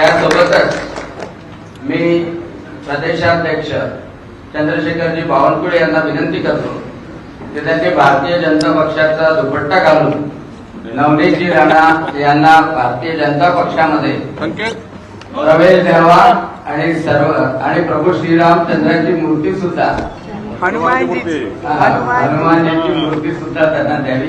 त्यासोबतच मी प्रदेशाध्यक्ष चंद्रशेखरजी बावनकुळे यांना विनंती करतो की त्यांनी भारतीय जनता पक्षाचा दुपट्टा घालून नवनीतजी राणा यांना भारतीय जनता पक्षामध्ये प्रवेश द्यावा आणि सर्व आणि प्रभू श्रीरामचंद्राची मूर्ती सुद्धा हनुमानजी हनुमानजीची मूर्ती सुद्धा त्यांना द्यावी.